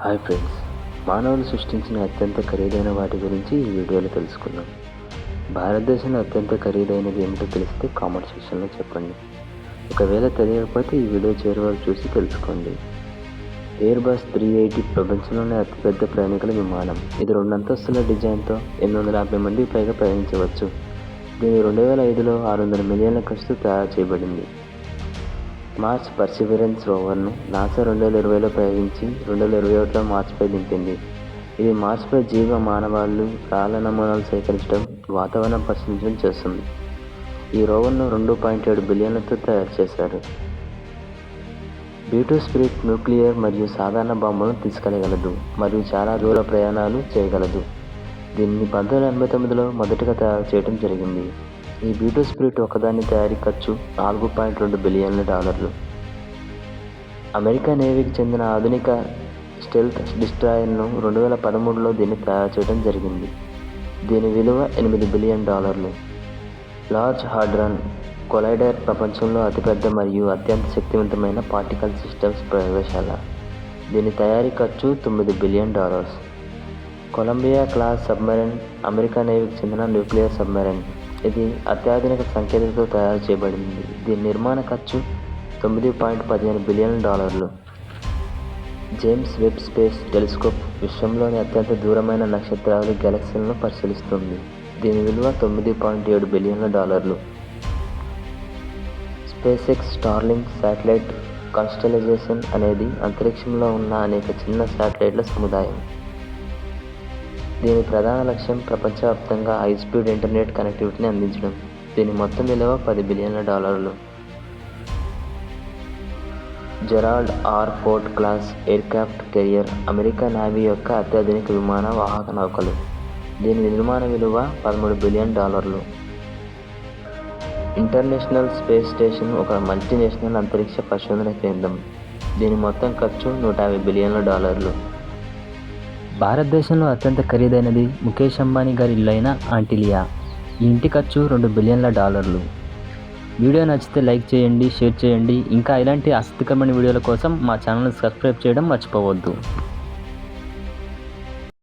Hi friends మానవులు సృష్టించిన అత్యంత ఖరీదైన వాటి గురించి ఈ వీడియోలో తెలుసుకుందాం. భారతదేశంలో అత్యంత ఖరీదైనది ఏమిటో తెలిస్తే కామెంట్ సెక్షన్లో చెప్పండి. ఒకవేళ తెలియకపోతే ఈ వీడియో చివరి వరకు చూసి తెలుసుకోండి. ఎయిర్ బస్ త్రీ ఎయిటీ ప్రపంచంలోనే అతిపెద్ద ప్రయాణికుల విమానం. ఇది రెండు అంతస్తుల డిజైన్తో ఎనిమిది వందల యాభై మంది పైగా ప్రయాణించవచ్చు. దీని రెండు వేల ఐదులో ఆరు వందల మిలియన్ల ఖర్చుతో తయారు చేయబడింది. మార్స్ పర్సివరెన్స్ రోవర్ను నాసా రెండు వేల ఇరవైలో ప్రయోగించి రెండు వేల ఇరవై ఒకటిలో మార్స్పై దింపింది. ఇది మార్స్పై జీవ మానవాళ్ళు రాళ్ళ నమూనాలు సేకరించడం వాతావరణం పరిశీలించడం చేస్తుంది. ఈ రోవర్ను రెండు పాయింట్ ఏడు బిలియన్లతో తయారు చేశారు. బీటూ స్పిరిట్ న్యూక్లియర్ మరియు సాధారణ బాంబులను తీసుకెళ్ళగలదు మరియు చాలా దూర ప్రయాణాలు చేయగలదు. దీన్ని పంతొమ్మిది వందల ఎనభై తొమ్మిదిలో మొదటగా తయారు చేయడం జరిగింది. ఈ బ్యూటో స్పిరిట్ ఒకదాని తయారీ ఖర్చు నాలుగు పాయింట్ రెండు బిలియన్ల డాలర్లు. అమెరికా నేవీకి చెందిన ఆధునిక స్టెల్త్ డిస్ట్రాయర్ను రెండు వేల పదమూడులో దీన్ని తయారు చేయడం జరిగింది. దీని విలువ ఎనిమిది బిలియన్ డాలర్లు. లార్జ్ హార్డ్రన్ కొలైడర్ ప్రపంచంలో అతిపెద్ద మరియు అత్యంత శక్తివంతమైన పార్టికల్ సిస్టమ్స్ ప్రయోగశాల. దీని తయారీ ఖర్చు తొమ్మిది billion dollars. Columbia class submarine America నేవీకి చెందిన న్యూక్లియర్ సబ్మెరైన్ ఇది అత్యాధునిక సాంకేతికతతో తయారు చేయబడింది. దీని నిర్మాణ ఖర్చు తొమ్మిది పాయింట్ పదిహేను బిలియన్ డాలర్లు. జేమ్స్ వెబ్ స్పేస్ టెలిస్కోప్ విశ్వంలోని అత్యంత దూరమైన నక్షత్రాలు గెలక్సీలను పరిశీలిస్తుంది. దీని విలువ తొమ్మిది పాయింట్ ఏడు బిలియన్ల డాలర్లు. SpaceX Starlink satellite constellation అనేది అంతరిక్షంలో ఉన్న అనేక చిన్న శాటిలైట్ల సముదాయం. దీని ప్రధాన లక్ష్యం ప్రపంచవ్యాప్తంగా హై స్పీడ్ ఇంటర్నెట్ కనెక్టివిటీని అందించడం. దీని మొత్తం విలువ పది బిలియన్ల డాలర్లు. Gerald R Ford class aircraft carrier America navy యొక్క అత్యాధునిక విమాన వాహక నౌకలు. దీని నిర్మాణ విలువ పదమూడు బిలియన్ డాలర్లు. ఇంటర్నేషనల్ స్పేస్ స్టేషన్ ఒక మల్టీనేషనల్ అంతరిక్ష పరిశోధన కేంద్రం. దీని మొత్తం ఖర్చు నూట యాభై బిలియన్ల డాలర్లు. భారతదేశంలో అత్యంత ఖరీదైనది ముఖేష్ అంబానీ గారి ఇల్లైన ఆంటిలియా. ఈ ఇంటి ఖర్చు రెండు బిలియన్ల డాలర్లు. వీడియో నచ్చితే లైక్ చేయండి షేర్ చేయండి. ఇంకా ఇలాంటి ఆసక్తికరమైన వీడియోల కోసం మా ఛానల్ని సబ్స్క్రైబ్ చేయడం మర్చిపోవద్దు.